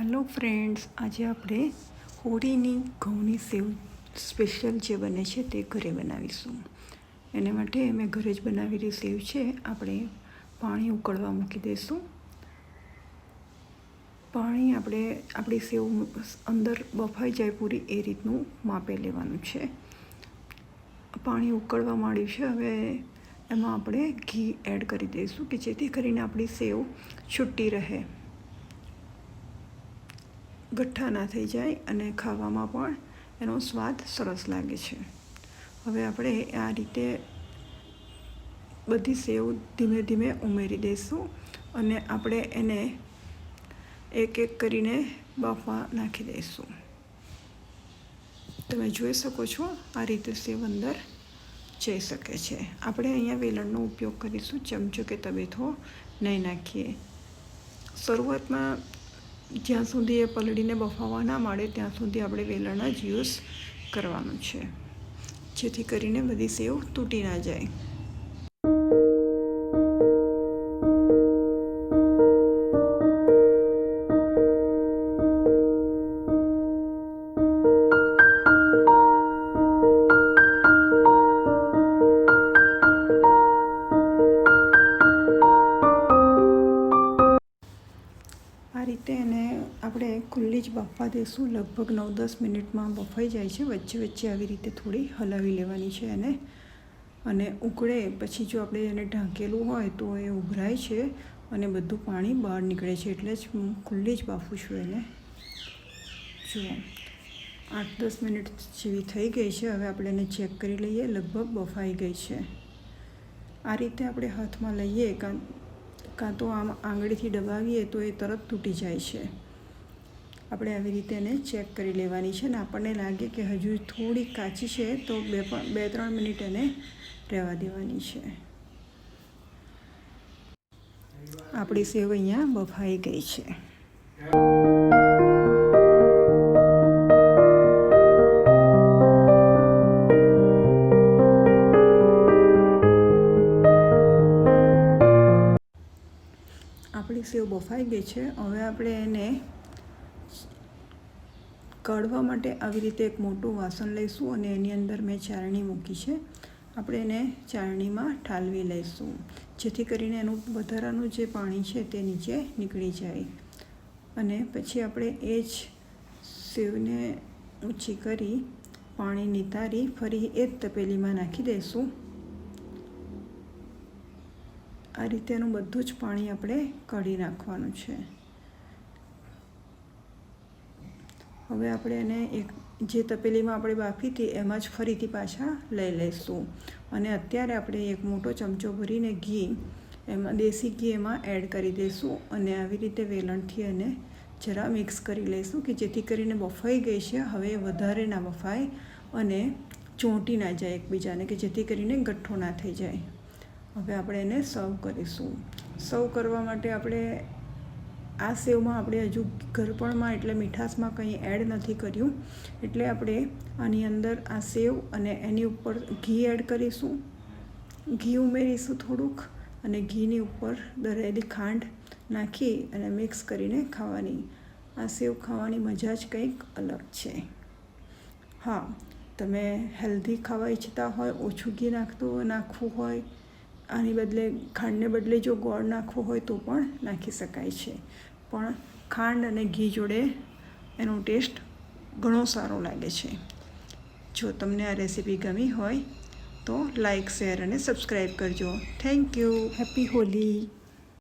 Hello friends આજે આપણે હોળીની ઘઉંની સેવ સ્પેશિયલ જે બને છે તે ઘરે બનાવીશું. એને માટે મેં ઘરે જ બનાવેલી સેવ છે. આપણે પાણી ઉકળવા મૂકી દઈશું. પાણી આપણે, આપણી સેવ અંદર બફાઈ જાય પૂરી એ રીતનું માપે લેવાનું છે. પાણી ઉકળવા માંડ્યું છે. હવે એમાં આપણે ઘી એડ કરી દઈશું કે જેથી કરીને આપણી સેવ છૂટી રહે. ગઠ્ઠા ના થઈ જાય અને ખાવામાં પણ એનો સ્વાદ સરસ લાગે છે. હવે આપણે આ રીતે બધી સેવ ધીમે ધીમે ઉમેરી દઈશું અને આપણે એને એક એક કરીને બાફવા નાખી દઈશું. તમે જોઈ શકો છો આ રીતે સેવ અંદર જઈ શકે છે. આપણે અહીંયા વેલણનો ઉપયોગ કરીશું. ચમચો કે તબેથો નહીં નાખીએ. શરૂઆતમાં જ્યાં સુધી એ પલળીને બફાવા ના મળે ત્યાં સુધી આપણે વેલણ જ યુઝ કરવાનું છે. જેથી કરીને બધી સેવ તૂટી ના જાય. રીતે એને આપણે ખુલ્લી જ બાફવા દઈશું લગભગ નવ દસ મિનિટમાં બફાઈ જાય છે. વચ્ચે વચ્ચે આવી રીતે થોડી હલાવી લેવાની છે એને. અને ઉકળે. પછી જો આપણે એને ઢાંકેલું હોય તો એ ઉભરાય છે અને બધું પાણી બહાર નીકળે છે. એટલે જ હું ખુલ્લી જ બાફું છું એને. જુઓ. આઠ દસ મિનિટ જેવી થઈ ગઈ છે. હવે આપણે એને ચેક કરી લઈએ. લગભગ બફાઈ ગઈ છે. આ રીતે આપણે હાથમાં લઈએ. કાં કાં તો આમ આંગળીથી દબાવીએ તો એ તરત તૂટી જાય છે. આપણે આવી રીતે એને ચેક કરી લેવાની છે અને આપણને લાગે કે હજુ થોડી કાચી છે તો બે પણ બે ત્રણ મિનિટ એને રહેવા દેવાની છે. આપણી સેવ અહીંયા બફાઈ ગઈ છે. સેવ બફાઈ ગઈ છે. હવે આપણે એને કાઢવા માટે આવી રીતે એક મોટું વાસણ લઈશું અને એની અંદર મેં ચારણી મૂકી છે. આપણે એને ચારણીમાં ઠાલવી લઈશું, જેથી કરીને એનું વધારાનું જે પાણી છે તે નીચે નીકળી જાય. અને પછી આપણે એ જ સેવને ઊંચી કરી પાણી નિતારી ફરી એ જ તપેલીમાં નાખી દઈશું. આ રીતેનું બધું જ પાણી આપણે કાઢી નાખવાનું છે. હવે આપણે એને એક, જે તપેલીમાં આપણે બાફી હતી એમાં જ ફરીથી પાછા લઈ લઈશું. અને અત્યારે આપણે એક મોટો ચમચો ભરીને ઘી, એમાં દેશી ઘી એમાં એડ કરી દઈશું અને આવી રીતે વેલણથી એને જરા મિક્સ કરી લઈશું કે જેથી કરીને બફાઈ ગઈ છે. હવે વધારે ના બફાય અને ચોંટી ના જાય એકબીજાને કે જેથી કરીને ગઠ્ઠો ના થઈ જાય. હવે આપણે એને સર્વ કરીશું. સર્વ કરવા માટે આપણે આ સેવમાં આપણે હજુ ઘરપણમાં એટલે મીઠાશમાં કંઈ એડ નથી કર્યું. એટલે આપણે આની અંદર આ સેવ અને એની ઉપર ઘી એડ કરીશું. ઘી ઉમેરીશું થોડુંક અને ઘીની ઉપર દરેલી ખાંડ નાખી અને મિક્સ કરીને ખાવાની. આ સેવ ખાવાની મજા જ કંઈક અલગ છે. હા, તમે હેલ્ધી ખાવા ઈચ્છતા હોય, ઓછું ઘી નાખતું, નાખવું હોય આની બદલે ખાંડને બદલે જો ગોળ નાખવો હોય તો પણ નાખી શકાય છે. પણ ખાંડ અને ઘી જોડે એનો ટેસ્ટ ઘણો સારો લાગે છે. જો તમને આ રેસીપી ગમી હોય તો લાઈક, શેર અને સબસ્ક્રાઈબ કરજો. Thank you. હેપી હોલી.